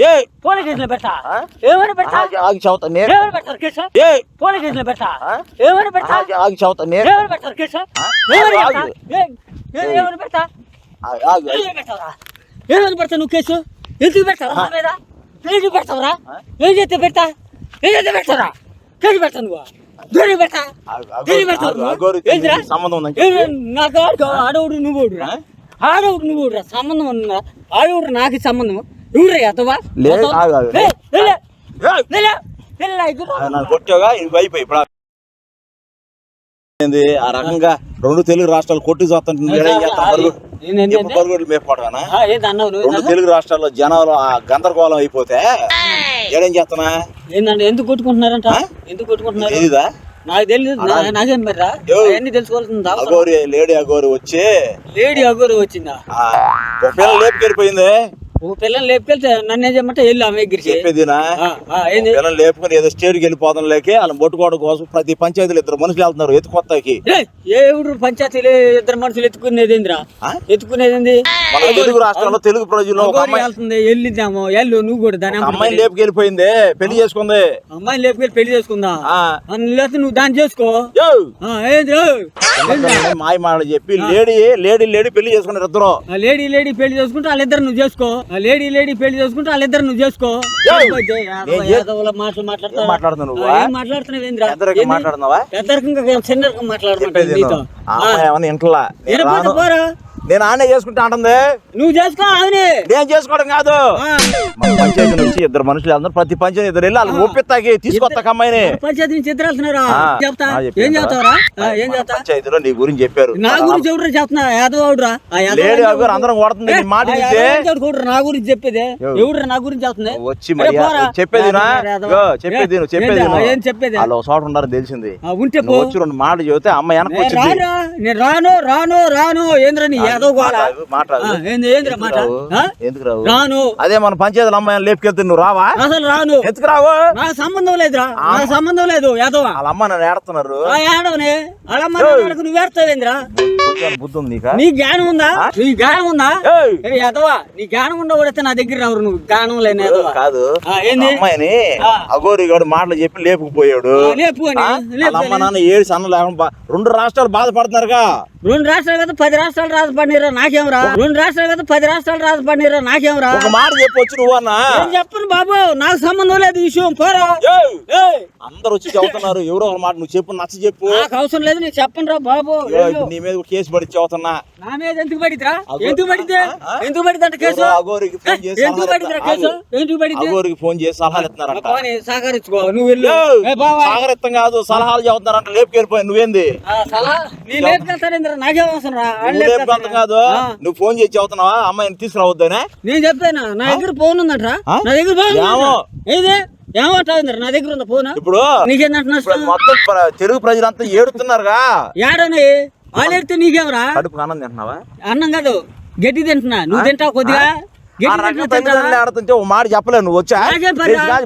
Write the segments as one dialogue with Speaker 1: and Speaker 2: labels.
Speaker 1: ఏ
Speaker 2: police స్టేషన్లో పెట్టా? ఏమని పెట్టా
Speaker 1: ఆగి చదువుతా నేను.
Speaker 2: ఏమని పెట్టారు కేసు
Speaker 1: ఏ.
Speaker 2: పోలీస్ స్టేషన్లో పెట్టా? ఏమని పెట్టా
Speaker 1: ఆగి చదువుతా నేను.
Speaker 2: ఏమని పెట్టారు కేసు పెట్టా. ఏ- ఏ- ఏమని పెడతా? నువ్వు కేసు ఎందుకు పెడతావు మీద? ఎందుకు పెడతావురా? ఏం చేస్తే పెడతా? ఏం చేస్తే పెడతారా కేసు పెడతా నువ్వు? పెడతా? పెడతావు?
Speaker 1: సంబంధం
Speaker 2: నాకు ఆడు ఆడవుడు నువ్వు? ఆడవుడు నువ్వు సంబంధం ఆడవుడు నాకు సంబంధం.
Speaker 1: ఆ, ఏంది రకంగా రెండు తెలుగు రాష్ట్రాలు కొట్టి చూస్తుంటే ఏం చేస్తాం పరుగు ఎప్పుడు పరుగులు మేపుకోవడానా?
Speaker 2: ఏంది అన్నావు నువ్వు?
Speaker 1: రెండు తెలుగు రాష్ట్రాల్లో జనాలు ఆ గందరగోళం అయిపోతే ఏడేం చేస్తున్నా?
Speaker 2: ఏందంటే ఎందుకు కొట్టుకుంటున్నారంట? ఎందుకు కొట్టుకుంటున్నారు?
Speaker 1: తెలీదా?
Speaker 2: నాకు తెలియదు నా- నాకేం మర్రా
Speaker 1: యో.
Speaker 2: అవన్నీ తెలుసుకోవాల్సింది అవసరం.
Speaker 1: అగోరి లేడీ అగోరి వచ్చి
Speaker 2: లేడీ అగోరు వచ్చిందా?
Speaker 1: లేపుకెళ్ళిపోయింది.
Speaker 2: ఓ పిల్లలు లేపుకెళ్తే నన్ను ఏం చేయమంటే వెళ్ళి ఆమె ఎగిరిచి
Speaker 1: చెప్పేదినా? పిల్లలు లేపుకొని ఏదో స్టేట్కి వెళ్ళిపోతాం లేక వాళ్ళని పట్టుకోవడం కోసం ప్రతి పంచాయతీలు ఇద్దరు మనుషులు వెళ్తున్నారు ఎత్తుకొత్తకి
Speaker 2: ఏయ్, ఏ ఊరు పంచాయతీలు ఇద్దరు మనుషులు ఎత్తుకునేది ఏందిరా? ఎత్తుకునేది
Speaker 1: మన తెలుగు రాష్ట్రాల్లో తెలుగు ప్రజల్లో ఒక అమ్మాయి
Speaker 2: వెళ్తుంది వెళ్ళిద్దాము వెళ్ళు నువ్వు కూడా దాని
Speaker 1: అమ్మాయిని లేపుకెళ్ళిపోయింది పెళ్ళి చేసుకుంది.
Speaker 2: అమ్మాయిని లేపుకెళ్ళి పెళ్ళి చేసుకుందా?
Speaker 1: ఆ.
Speaker 2: లేకపోతే నువ్వు దాన్ని చేసుకో.
Speaker 1: మాయ మాటలు చెప్పి లేడీ లేడీ లేడీ పెళ్ళి చేసుకున్నారు ఇద్దరు.
Speaker 2: ఆ లేడీ లేడీ పెళ్ళి చేసుకుంటే వాళ్ళిద్దరు నువ్వు చేసుకో. లేడీ లేడీ పెళ్ళి చేసుకుంటే వాళ్ళిద్దరు నువ్వు చేసుకో. మాటలు
Speaker 1: మాట్లాడుతున్నావు
Speaker 2: ఏం మాట్లాడుతున్నావు ఏంది?
Speaker 1: మాట్లాడుతున్నావా?
Speaker 2: పెద్దరికంగా
Speaker 1: ఇంట్లా? నేను ఆనే చేసుకుంటా అంటుంది.
Speaker 2: నువ్వు చేసుకో
Speaker 1: నేను చేసుకోవడం కాదు. మన పంచాయతీ నుంచి ఇద్దరు మనుషులు వెళ్తున్నారు ప్రతి పంచాయతీ ఇద్దరు వెళ్ళి వాళ్ళు ఒప్పిస్తాకి తీసుకొస్తా అమ్మాయిని.
Speaker 2: పంచాయతీ నుంచి ఇద్దరు వెళ్తున్నారా? చెప్తా. ఏం. చెప్తావరా? చెప్తా?
Speaker 1: పంచాయతీలో నీ గురించి చెప్పారు.
Speaker 2: నా గురించి ఎవరు చెప్తున్నా
Speaker 1: లేడీ అందరం కొడుతుంది నీ మాట
Speaker 2: నా గురించి చెప్పేది.
Speaker 1: ఎవరు?
Speaker 2: నా గురించి చెప్తుంది
Speaker 1: వచ్చి. చెప్పేది చెప్పేది నువ్వు చెప్పేది.
Speaker 2: ఏం చెప్పేది?
Speaker 1: వాళ్ళు చోట ఉండాలని తెలిసింది.
Speaker 2: ఉంటే
Speaker 1: వచ్చి రెండు మాటలు చెబితే అమ్మ వెనక్కి
Speaker 2: నేను
Speaker 1: వచ్చింది.
Speaker 2: రాను. రాను రాను రాను. నీ రాను.
Speaker 1: అదే మన పంచాయతీల అమ్మాయిని లేపుకెళ్తే నువ్వు రావా?
Speaker 2: అసలు రాను.
Speaker 1: ఎందుకు రావు?
Speaker 2: నాకు సంబంధం లేదురా. నాకు సంబంధం లేదు యాదవ
Speaker 1: వాళ్ళ అమ్మ నన్ను ఏడుతున్నారు
Speaker 2: నువ్వు ఏడతావేంద్రా
Speaker 1: బుద్ధి ఉంది నీకా?
Speaker 2: నీ జ్ఞానం ఉందా? నీ జ్ఞానం ఉందా? యాదవ నీ జ్ఞానం ఉండవడితే నా దగ్గర రావు నువ్వు. జ్ఞానం లేని
Speaker 1: కాదు. అమ్మాయిని. అగోరి గారు మాటలు చెప్పి లేపుకుపోయాడు. అమ్మ. నాన్న ఏడు సన్న లేకుండా రెండు రాష్ట్రాలు బాధపడుతున్నారుగా.
Speaker 2: రెండు రాష్ట్రాలు కదా పది రాష్ట్రాలు రాజపడినరా నాకేమరా రెండు రాష్ట్రాలు కదా పది రాష్ట్రాలు రాజపడినరా నాకేమరా
Speaker 1: ఒక మాట చెప్పొచ్చు నువ్వు అన్న.
Speaker 2: చెప్పను బాబు? నాకు సంబంధం లేదు ఈ విషయం పోరా.
Speaker 1: అందరు వచ్చి చెబుతున్నారు ఎవరో ఒక మాట నువ్వు చెప్పు నచ్చ చెప్పు.
Speaker 2: నాకు అవసరం లేదు నీకు చెప్పను రా బాబు
Speaker 1: నీ మీద ఒక కేసు పడి
Speaker 2: నా మీద ఎందుకు పడిద్రా? ఎందుకు? ఎందుకు పడిద్ది అంటే కేసు
Speaker 1: అగోరికి ఫోన్ చేసి
Speaker 2: ఎందుకు
Speaker 1: ఇస్తున్నారు.
Speaker 2: కేసు. ఎందుకు పడిద్ది
Speaker 1: అగోరికి ఫోన్ చేసి సలహాలు ఇస్తున్నారంట.
Speaker 2: సహకరించుకో నువ్వు వెళ్ళు.
Speaker 1: కాదు సలహాలు లేపుకెళ్ళిపోయి నువ్వేంది?
Speaker 2: నీ నాకేం అవసరం రా.
Speaker 1: లేపుకెళ్తాం? కాదు. నువ్వు ఫోన్ చేసి చెబుతున్నావా అమ్మాయిని తీసుకురావద్దనే?
Speaker 2: నేను చెప్పాను నా దగ్గర ఫోన్ ఉందట్రా? నా దగ్గర ఫోన్? ఏది? ఏమంటావు నా దగ్గర ఉందా ఫోన్?
Speaker 1: ఇప్పుడు
Speaker 2: నీకేందంట
Speaker 1: ఇప్పుడు
Speaker 2: నష్టం
Speaker 1: మొత్తం తెలుగు ప్రజలంతా ఏడుతున్నారుగా.
Speaker 2: ఏడని ఎడితే నీకేమరా
Speaker 1: కడుపు ఆనందం తింటున్నావా?
Speaker 2: అన్నం కాదు గడ్డి తింటున్నా. నువ్వు తింటావు కొద్దిగా?
Speaker 1: ఆడుతుంటే ఒక మాట చెప్పలేదు నువ్వు వచ్చా?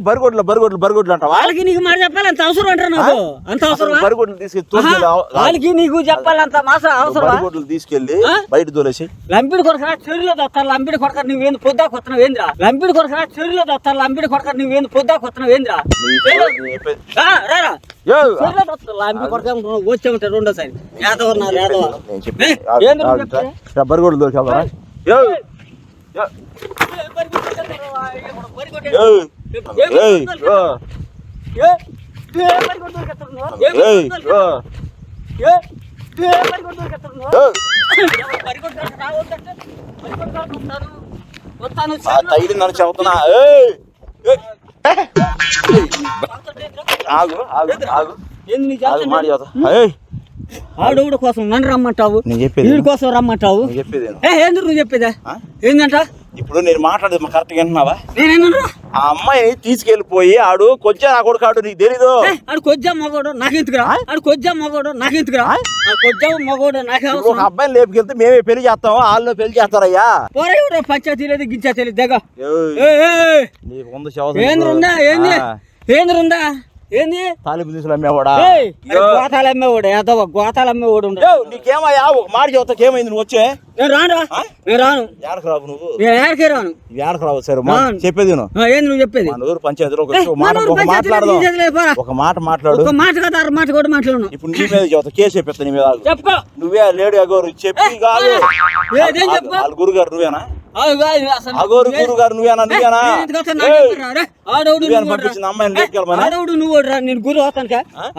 Speaker 1: బరిగొడ్లు బరిగొడ్లు బరిగొడ్లు అంటావా?
Speaker 2: వాళ్ళకి నీకు మాట చెప్పాలి అంత అవసరం అంటారు నాకు. అంత అవసరం
Speaker 1: బరిగొడ్లు తీసుకెళ్ళి
Speaker 2: వాళ్ళకి నీకు చెప్పాలి అంత మాస అవసరం
Speaker 1: బరిగొడ్లు తీసుకెళ్ళి? బయట తోలేసి.
Speaker 2: లంపిడి కొరకరా చెరువులో దొత్తారు లంపిడి కొరక నువ్వేంది పొద్దా కొత్తన వేంద్రా లంపిడి కొరకరా చెరువులో దొత్తారు లంపిడి కొరక నువ్వేంది పొద్దా కొత్తన
Speaker 1: చెప్పేది.
Speaker 2: రారా వచ్చే ఉంటారు రెండోసారి యాదవ. ఉన్నారు యాదవ
Speaker 1: బరిగొడ్లు దోలుకెళ్దామా? తైడి నన్ను చెబుతున్నా! ఆగు ఆగు ఆగు ఆగు. ఏయ్!
Speaker 2: ఆడవుడు కోసం నన్ను రమ్మంటావు? వీడి కోసం రమ్మంటావు? ఏంది నువ్వు చెప్పేదా?
Speaker 1: ఆ?
Speaker 2: ఏందంట?
Speaker 1: ఇప్పుడు నేను మాట్లాడేది కరెక్ట్గా వింటున్నావా?
Speaker 2: నేనేమన్నా
Speaker 1: ఆ అమ్మాయిని తీసుకెళ్ళిపోయి ఆడు కొంచెం నా కొడుకు ఆడు నీకు తెలీదు.
Speaker 2: ఆడు కొజ్జా మగోడు నాకెందుకురా? ఆడు కొజ్జా మగోడు నాకెందుకురా కొజ్జా మగోడు నాకే
Speaker 1: ఒక అబ్బాయిని లేపుకెళ్తే మేమే పెళ్ళి చేస్తాం వాళ్ళు పెళ్ళి చేస్తారయ్యా.
Speaker 2: పోరా పంచాయతీ లేదు గిచ్చా తెలియదు దగ్గ
Speaker 1: ఏయ్!
Speaker 2: ఏయ్, ఏయ్,
Speaker 1: నీకు ఉంది చదువు
Speaker 2: ఏంద్ర ఉందా? ఏంది?
Speaker 1: ఆ.
Speaker 2: ఏంది?
Speaker 1: తాలింపు తీసుకుని అమ్మేవాడా
Speaker 2: ఏయ్, గోతాలు అమ్మేవాడు ఏదో గోతాలు అమ్మేవాడు
Speaker 1: నీకేమయ్యా? ఒక మాట చెబుతాకి ఏమైంది? నువ్వు వచ్చే?
Speaker 2: నేను రాను? నేను రాను.
Speaker 1: ఏడకు రావు నువ్వు?
Speaker 2: నేను ఎక్కడికి రాను.
Speaker 1: ఏడకు రావు సరే మా. చెప్పేది
Speaker 2: ఏంది నువ్వు చెప్పేది?
Speaker 1: మన ఊరు పంచాయతీలో ఒక ఒక మాట ఒక మాట్లాడదాం. ఒక మాట మాట్లాడు.
Speaker 2: ఒక మాట కదా అర మాట కూడా మాట్లాడను.
Speaker 1: ఇప్పుడు నీ మీద చెబుతా కేసు చెప్పేస్తా నీ మీద. ఆగు.
Speaker 2: చెప్పుకో.
Speaker 1: నువ్వే లేడీ అగోరు చెప్పి కాదు. గురుగారు నువ్వేనా? అగోరు
Speaker 2: నువ్వే-
Speaker 1: గురుగారు నువ్వేనా నువ్వేనా?
Speaker 2: నేను
Speaker 1: పంపించిన. అమ్మాయిని లేపుకెళ్ళమని?
Speaker 2: ఆడవుడు నువ్వు నేను గురు వస్తాను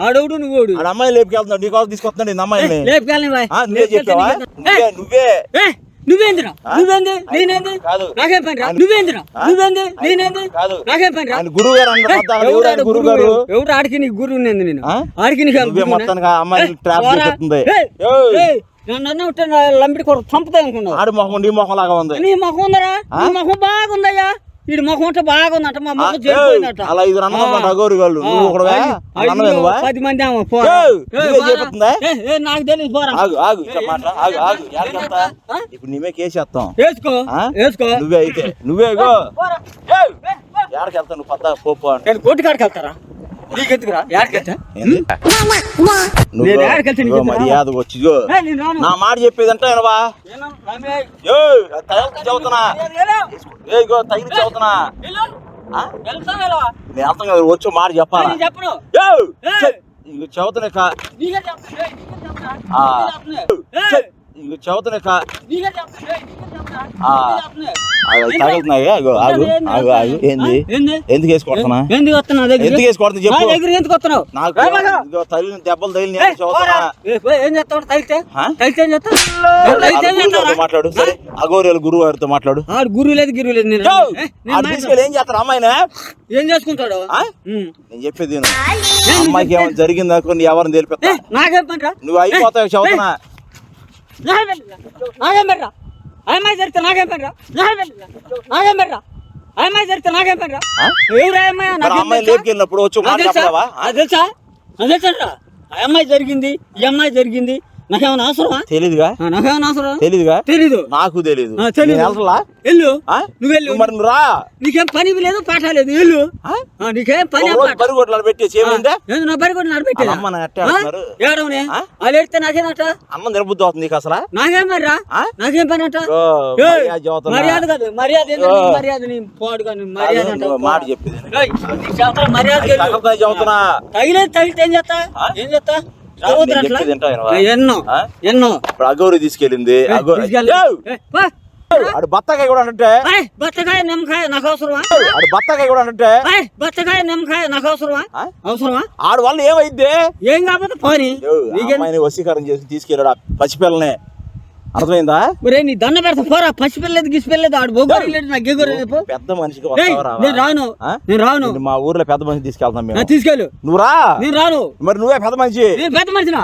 Speaker 2: ఆడవుడు నువ్వు
Speaker 1: ఆడ అమ్మాయిని లేపుకెళ్తున్నాడు నీ కోసం తీసుకొస్తున్నాడు ఈ అమ్మాయిని.
Speaker 2: లేపుకెళ్ళని
Speaker 1: నువ్వే చెప్పావా? నువ్వే నువ్వే.
Speaker 2: నువ్వేంద్రా? నువ్వేంది? నేనేంది?
Speaker 1: కాదు.
Speaker 2: నాకేం పని రా?
Speaker 1: ఆయన-
Speaker 2: నువ్వేంద్రా?
Speaker 1: ఆ?
Speaker 2: నువ్వేంది? నేనేంది?
Speaker 1: కాదు.
Speaker 2: నాకేం పని రా?
Speaker 1: ఆయన గురువు గారు
Speaker 2: ఎవరు
Speaker 1: గురువు? గారు?
Speaker 2: ఆడికి నీకు గురువు నేను? ఆడికి నీకు
Speaker 1: ట్రాప్. చేస్తుంది
Speaker 2: నన్ను లంబిడి కొరకు చంపుతా అనుకున్నావు.
Speaker 1: ఆడి మొహం నీ మొహం లాగా ఉంది.
Speaker 2: నీ ముఖం ఉందరా?
Speaker 1: ఆ?
Speaker 2: నీ ముఖం బాగుందయ్యా. వీడి ముఖం ఉంటే బాగుందట మా ముఖం
Speaker 1: అలా ఇది అన్నమాట
Speaker 2: ఆ.
Speaker 1: అగోరు వాళ్ళు నువ్వు ఒకడవా? నువ్వా
Speaker 2: పది మంది
Speaker 1: నువ్వే
Speaker 2: నాకు తెలియదు పోరా.
Speaker 1: ఆగు ఆగు మాట ఆగు ఆగు? ఇప్పుడు నీవే కేసేస్తాం.
Speaker 2: వేసుకో? వేసుకో.
Speaker 1: నువ్వే అయితే నువ్వే ఎడకెళ్తా నువ్వు పద్దా పోపు
Speaker 2: కాడికి వెళ్తారా? నీకెందుకురా? నేను నీకు
Speaker 1: మర్యాద వచ్చి నా మాట చెప్పేది అంటే వినవా?
Speaker 2: నేను రమేష్.
Speaker 1: ఏయ్, తగిలించి చెబుతున్నా
Speaker 2: నేను వెళ్ళు.
Speaker 1: ఏ చెబుతున్నా
Speaker 2: వెళ్ళు.
Speaker 1: ఆ?
Speaker 2: వెళ్తావా వెళ్ళవా?
Speaker 1: నేను అర్థం కదా వచ్చి మాట చెప్పాలా?
Speaker 2: నేను చెప్పను.
Speaker 1: ఏయ్,
Speaker 2: ఏయ్.
Speaker 1: చె- ఇగో చెబుతున్నా కా
Speaker 2: నీకే చెప్తున్నా, ఏయ్, నీకే చెప్తున్నా,
Speaker 1: ఆ.
Speaker 2: నీకే చెప్తున్నా. ఏయ్,
Speaker 1: చె- ఇగో చెబుతున్నా కా
Speaker 2: నీకే చెప్తున్నా, ఏయ్, నీకే చెప్తున్నా,
Speaker 1: ఆ.
Speaker 2: నీకే చెప్తున్నా.
Speaker 1: ఆగు, అవి తగులుతున్నాయి ఆగు ఆగు ఆగు ఆగు ఏంది
Speaker 2: ఆ? ఏంది
Speaker 1: ఎందుకు
Speaker 2: ఎందుకు
Speaker 1: చెప్పు
Speaker 2: దగ్గర వస్తున్నావు
Speaker 1: నాకు తగిలిన దెబ్బలు. చదువుతున్నా?
Speaker 2: ఏ, చేస్తావు? తగిలితే? తగిలితే ఏం చేస్తావు?
Speaker 1: మాట్లాడు. సరే అగోరియలు గురువు గారితో మాట్లాడు
Speaker 2: గురువు లేదు గిరువు లేదు నేను ఏ.
Speaker 1: తీసుకెళ్ళి చేస్తారు అమ్మాయినా?
Speaker 2: ఏం చేసుకుంటాడు.
Speaker 1: నేను చెప్పేది. అమ్మాయికి ఏమైనా జరిగింది? అనుకోండి ఎవరిని తెలిపిస్తా
Speaker 2: ఏ, నాకేం
Speaker 1: నువ్వు అయిపోతావు చదువుతున్నా.
Speaker 2: నాకేం జరిగితే నాకేం నాకేం? నాకేం జరిగితే నాకేం? ఎవరు?
Speaker 1: లేపుకెళ్ళినప్పుడు వచ్చి
Speaker 2: తెలుసా? తెలుసా? తెలుసా? అమ్మాయి జరిగింది ఈ అమ్మాయి జరిగింది. నాకేమైనా అవసరమా
Speaker 1: తెలీదుగా?
Speaker 2: నాకేమైనా అవసరం
Speaker 1: తెలీదుగా?
Speaker 2: తెలీదు.
Speaker 1: నాకు తెలీదు.
Speaker 2: తెలీదు.
Speaker 1: నేను వెళ్తలా?
Speaker 2: వెళ్ళు.
Speaker 1: ఆ?
Speaker 2: నువ్వు వెళ్ళు.
Speaker 1: నువ్వు మరి రా.
Speaker 2: నీకేం పని లేదు పాట లేదు?
Speaker 1: ఆ,
Speaker 2: నీకేం పని
Speaker 1: పరిగొట్లు పెట్టేసి ఏమైందే?
Speaker 2: నా బరి కూడా నడిపెట్టేదా?
Speaker 1: అమ్మ.
Speaker 2: ఏడవనే? అది ఎడితే నాకేనట
Speaker 1: అన్నం తినబుద్ధి అవుతుంది నీకు అసలు?
Speaker 2: నాకేం మరి రా? నాకేం పని అంట
Speaker 1: మర్యాద
Speaker 2: కాదు మర్యాద మర్యాద నీ పోడు కానీ మర్యాద
Speaker 1: మాట చెప్పింది.
Speaker 2: మర్యాద తగిలేదు తగిలితే ఏం చేస్తా? ఏం చేస్తా? ఎన్నో? ఎన్నో?
Speaker 1: ఇప్పుడు అగౌరి తీసుకెళ్ళింది. ఆడు బత్తకాయ కూడా అంటే
Speaker 2: బత్తకాయ నిమ్మకాయ నాకు అవసరమా?
Speaker 1: ఆడు బత్తకాయ కూడా అంటే
Speaker 2: బత్తకాయ నిమ్మకాయ నాకు అవసరమా? అవసరమా?
Speaker 1: ఆడు వల్ల ఏమైంది?
Speaker 2: ఏం కాకపోతే పోనీ.
Speaker 1: వశీకరణ చేసి తీసుకెళ్ళాడు ఆ పసిపిల్లని. అర్థమైందా?
Speaker 2: ఒరే నీ దండ పెడతా పోరా పసిపిల్లలేదు గిసిపిల్లలేదు ఆడు బొగ్గరు లేదు నాకు ఎగురు
Speaker 1: పెద్ద మనిషికి?
Speaker 2: నేను రాను? నేను రాను.
Speaker 1: మా ఊర్లో పెద్ద మనిషి తీసుకెళ్తాం
Speaker 2: నా
Speaker 1: మేము
Speaker 2: తీసుకెళ్ళు.
Speaker 1: నువ్వు రా.
Speaker 2: నేను రాను.
Speaker 1: మరి నువ్వే పెద్ద మనిషి.
Speaker 2: నేను పెద్ద మనిషినా?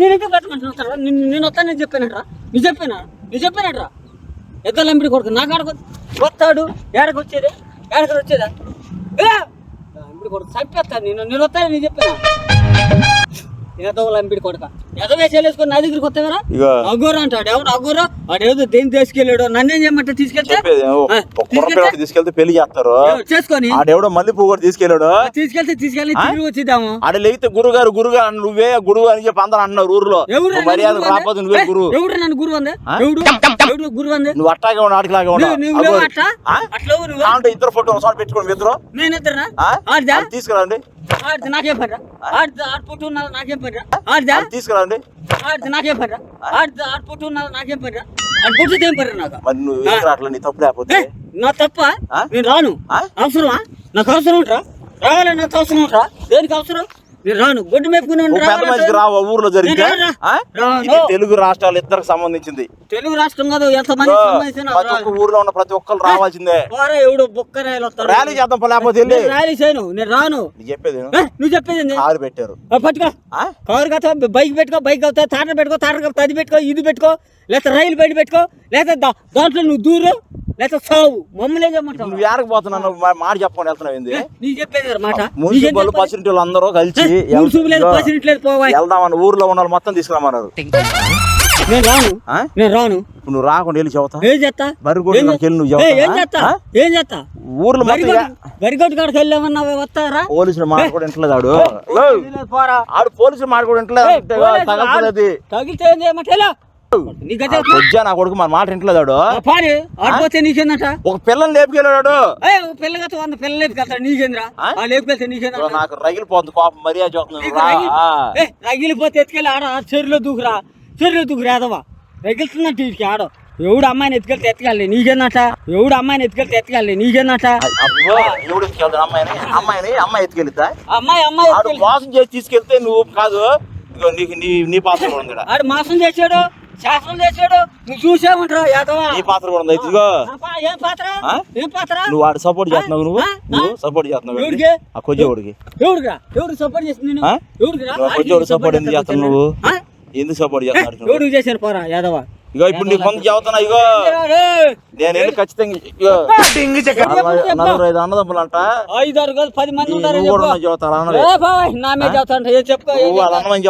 Speaker 2: నేను ఎందుకు పెద్ద మనిషిని వస్తారా నేను నేను వస్తాను నేను చెప్పానట్రా నీ చెప్పానా? నీ చెప్పానట్రా ఎద్దు లంబిడి కొడుకు? నా కాడకు వస్తాడు. ఏడకు వచ్చేది? ఏడకు వచ్చేదా? ఏ! లంబిడి కొడుకు చంపేస్తాను నేను నేను వస్తాను నేను చెప్పాను? కొడుక. నా దగ్గరికి వస్తావరా అగోర అంటాడు. అగోర దేని తీసుకెళ్ళాడు నన్నేం చేయమంటే తీసుకెళ్తే?
Speaker 1: తీసుకెళ్తే? పెళ్ళి చేస్తారు.
Speaker 2: చేసుకొని.
Speaker 1: ఆడెవడో మళ్ళీ పువ్వు కూడా తీసుకెళ్ళాడు.
Speaker 2: తీసుకెళ్తే తీసుకెళ్ళి తిరిగి వచ్చిద్దాము.
Speaker 1: ఆడ లేకపోతే గురుగారు గురుగారు అని నువ్వే గురువు అని చెప్పి అందరూ అంటున్నారు ఊర్లో. మర్యాద రాకపోతే నువ్వే గురువు?
Speaker 2: ఎవడు నన్ను గురువు అందే? ఎవడు?
Speaker 1: నువ్వు అట్టాగే అంటే ఇద్దరు ఫోటో ఒకసారి పెట్టుకోండి ఇద్దరు. తీసుకురండి.
Speaker 2: నాకేం పడ్డా ఆడితే ఆడ పుట్టు ఉన్నది? నాకేం పడ్డా
Speaker 1: తీసుకురండి.
Speaker 2: పడ్డా పడ్డా ఏం
Speaker 1: మరి నువ్వు నీ తప్పు లేకపోతే.
Speaker 2: నా తప్ప? నేను రాను? అవసరమా? నాకు అవసరం ఉంటా రావాలి? నాకు అవసరం ఉంటా దేనికి అవసరం? రాను గొడ్డు
Speaker 1: మనిషికి రావు ఊర్లో జరిగితే? తెలుగు రాష్ట్రాలు ఇద్దరికి సంబంధించింది.
Speaker 2: తెలుగు రాష్ట్రం కాదు
Speaker 1: ఓ,
Speaker 2: సంబంధించిన
Speaker 1: ప్రతి ఒక్క ఊర్లో ఉన్న ప్రతి ఒక్కరు రావాల్సిందే.
Speaker 2: ఎవడు వస్తాడు
Speaker 1: ర్యాలీ చేద్దాం లేకపోతే
Speaker 2: ర్యాలీ చేయను నేను రాను.
Speaker 1: చెప్పేది
Speaker 2: నువ్వు చెప్పేది?
Speaker 1: కారు పెట్టారు.
Speaker 2: పట్టుకో.
Speaker 1: ఆ?
Speaker 2: కవర్ కదా బైక్ పెట్టుకో బైక్ అవుతా తాటర్ పెట్టుకో తాటర్ అది పెట్టుకో ఇది పెట్టుకో. లేకపోతే రైలు బయట పెట్టుకో లేకపోతే దాంట్లో నువ్వు దూరు లేకపోతే సావు. మమ్మల్ని ఏం చేయమంటావు?
Speaker 1: నువ్వు ఏడకు పోతున్నావు మాట చెప్పకుండా వెళ్తున్నావు ఏంది?
Speaker 2: నీకు చెప్పేది మాట?
Speaker 1: మున్సిపల్ పసిరింటి అందరూ కలిసి వెళ్దామని ఊర్లో ఉన్న వాళ్ళు మొత్తం తీసుకురామన్నారు
Speaker 2: నేను రాను? నేను రాను.
Speaker 1: ఇప్పుడు నువ్వు రాకుండా వెళ్ళి చెబుతా.
Speaker 2: ఏం చేస్తా?
Speaker 1: వెళ్ళి నువ్వు
Speaker 2: ఏ,
Speaker 1: చెబుతావా?
Speaker 2: చేస్తా? ఏం చేస్తా?
Speaker 1: ఊర్లో
Speaker 2: వరిగొట్టు కాడికి వెళ్ళామన్నా వస్తారా
Speaker 1: పోలీసులు మాట కూడా ఇంటలేదు ఆడు
Speaker 2: పోరా.
Speaker 1: ఆడు పోలీసులు మాట కూడా ఇంటలేదు
Speaker 2: ఏయ్, పోలీసులు
Speaker 1: తగలుతున్నది
Speaker 2: తగిలితే ఎలా? నీ
Speaker 1: కొడుకు మన మాట ఇంటలేదు ఆడు
Speaker 2: పారి ఆడిపోతే నీకేందట?
Speaker 1: ఒక పిల్లని లేపుకెళ్ళాడు
Speaker 2: ఏ పిల్లగత వంద పిల్లలు లేపుకెళ్తాడు నీకేంద్రా? లేపుకెళ్తే నీకేంద్రా
Speaker 1: నాకు రగిలిపోతుంది కోపం మర్యాద చూస్తున్నాను
Speaker 2: నీకు
Speaker 1: రా.
Speaker 2: రగిలి-
Speaker 1: ఆ.
Speaker 2: ఏ, రగిలిపోతే ఎత్తుకెళ్ళి ఆడ ఆ చెరువులో దూకురా. చెరువులో దూకురా యాదవా రగిలుతుందంట వీడికి ఆడ. ఎవడు అమ్మాయిని ఎత్తుకెళ్తే ఎత్తుకెళ్ళి నీకేందట? ఎవడు అమ్మాయిని ఎత్తుకెళ్తే ఎత్తుకెళ్ళి నీకేందట?
Speaker 1: అబ్బో, ఎవడు ఎత్తుకెళ్తాడు అమ్మాయిని? అమ్మాయిని అమ్మాయి ఎత్తుకెళ్తా
Speaker 2: అమ్మాయి అమ్మాయి
Speaker 1: మోసం చేసి తీసుకెళ్తే నువ్వు కాదు. నీకు నీ నీ పాత్ర.
Speaker 2: ఆడు మాసం చేసాడు. శాస్త్రం చేసాడు నువ్వు చూసామంటారా యాదవా?
Speaker 1: నీ పాత్ర కూడా ఉంది? ఇదిగో.
Speaker 2: ఏం పాత్ర? ఏం పాత్ర?
Speaker 1: నువ్వు వాడు సపోర్ట్ చేస్తున్నావు నువ్వు? నువ్వు? సపోర్ట్ చేస్తున్నావు
Speaker 2: ఎవరికి?
Speaker 1: ఆ కొజ్జోడికి
Speaker 2: ఎవడు సపోర్ట్ నేను
Speaker 1: ఆ? కొజ్జోడు సపోర్ట్ ఎందుకు చేస్తావు నువ్వు? ఎందుకు సపోర్ట్ చేస్తున్నాడు
Speaker 2: చేశాను పోరా యాదవ?
Speaker 1: ఇగో ఇప్పుడు నీకు కొంత చెబుతున్నా ఇగో. నేను వెళ్ళి ఖచ్చితంగా ఇగో. ఐదు అన్నదమ్ములు అంట
Speaker 2: ఐదారు కాదు పది మంది
Speaker 1: నువ్వు కూడా అన్నది?
Speaker 2: ఏ నా మీద
Speaker 1: నువ్వు వాళ్ళ అన్నమని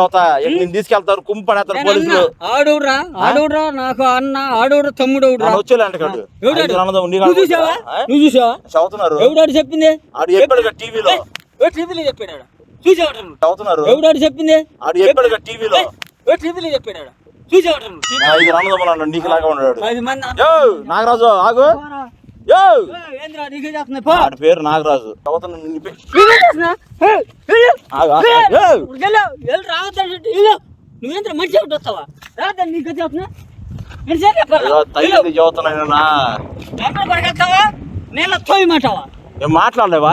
Speaker 1: నేను తీసుకెళ్తారు? కుమ్ము పడేస్తారు
Speaker 2: నేను
Speaker 1: పోలీసులు.
Speaker 2: అన్న, ఆడోడ్రా ఆడోడ్రా నాకు అన్న ఆడోడు తమ్ముడు
Speaker 1: వచ్చేలే అంట
Speaker 2: ఎవడాడు?
Speaker 1: ఐదుగురు అన్నదమ్ములు నీకు
Speaker 2: నువ్వు చూసావా?
Speaker 1: ఆ?
Speaker 2: నువ్వు చూసావా?
Speaker 1: చదువుతున్నారు.
Speaker 2: ఎవడాడు చెప్పింది?
Speaker 1: ఆడు చెప్పాడు టీవీలో?
Speaker 2: ఏ టీవీలో చెప్పాడు ఆడ. చూసావాడు నువ్వు
Speaker 1: చదువుతున్నారు
Speaker 2: ఎవడాడు చెప్పింది?
Speaker 1: ఆడు చెప్పాడు టీవీలో?
Speaker 2: టీవీలో
Speaker 1: ఐదు అన్నదమ్ములు అన్నాడు నీకు లాగా ఉన్నాడు నాగరాజు ఆగు. ఆడి పేరు నాగరాజు.
Speaker 2: నువ్వేంద్ర మంచి ఒకటి వస్తావా? రాదని నీకు చెప్తున్నా నేను సేపు చెప్పాలా?
Speaker 1: అయ్యో,
Speaker 2: వెళ్ళు.
Speaker 1: తగిలింది చదువుతున్నాను నా
Speaker 2: ఎక్కడ పడగలుగుతావా నేను తోయమంటావా
Speaker 1: ఏం మాట్లాడలేవా?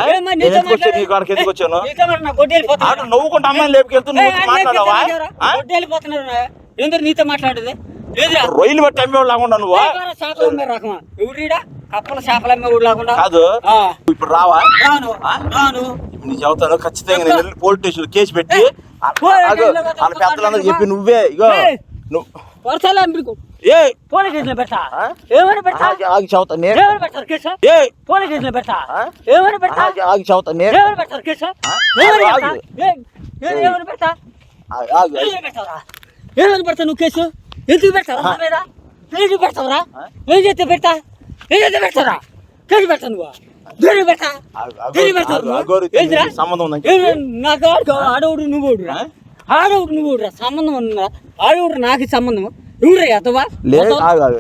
Speaker 1: ఎందుకు ఎందుకు వచ్చాను? నవ్వుకుంటా అమ్మాయిని లేపుకెళ్తూ నువ్వు మాట్లాడవా
Speaker 2: ఏంద్ర నీతో మాట్లాడేది? లేదురా.
Speaker 1: రొయ్యలు బట్టి అమ్మేవాడు నువ్వు
Speaker 2: చేపలు అమ్మే రకమా. కప్పల చేపలు అమ్మే ఊడు లేకుండా
Speaker 1: కాదు ఇప్పుడు రావా?
Speaker 2: రాను రాను.
Speaker 1: ఇప్పుడు నీ చెబుతాను ఖచ్చితంగా నేను వెళ్ళి పోలీస్ స్టేషన్ కేసు పెట్టి. వాళ్ళ పెద్దలందరూ చెప్పి నువ్వే ఇగో. నువ్వు.
Speaker 2: వరసాల
Speaker 1: ఏ.
Speaker 2: పోలీస్ స్టేషన్లో పెడతా.
Speaker 1: ఆ?
Speaker 2: ఏమని పెడతా?
Speaker 1: ఆగి చెబుతా నేను
Speaker 2: ఏమని పెడతారు కేసు?
Speaker 1: ఏ.
Speaker 2: పోలీస్ స్టేషన్లో పెడతా.
Speaker 1: ఆ?
Speaker 2: ఏమని పెడతా?
Speaker 1: ఆగి చెబుతా నేను
Speaker 2: ఏమని పెడతారు కేసు? ఏమని పెడతా? ఏమని పెడతా?
Speaker 1: ఆగి, ఆగి, ఆగి.
Speaker 2: ఏమని పెడతావురా ఏమని పెడతా నువ్వు కేసు? ఎందుకు పెడతావు? నా మీద? ఎందుకు పెడతావురా? ఏం చేస్తే పెడతా? ఏం చేస్తే పెడతావురా? కేసు పెడతా నువ్వు? దేనికి పెడతా? దేనికి పెడతావు ఏందిరా?
Speaker 1: సంబంధం.
Speaker 2: నాకు? ఆడు ఆడవుడు నువ్వు? ఆడవుడు నువ్వు సంబంధం ఉందా? ఆడవుడు నాకు సంబంధం. ఎవరు
Speaker 1: లేదు, ఆగు.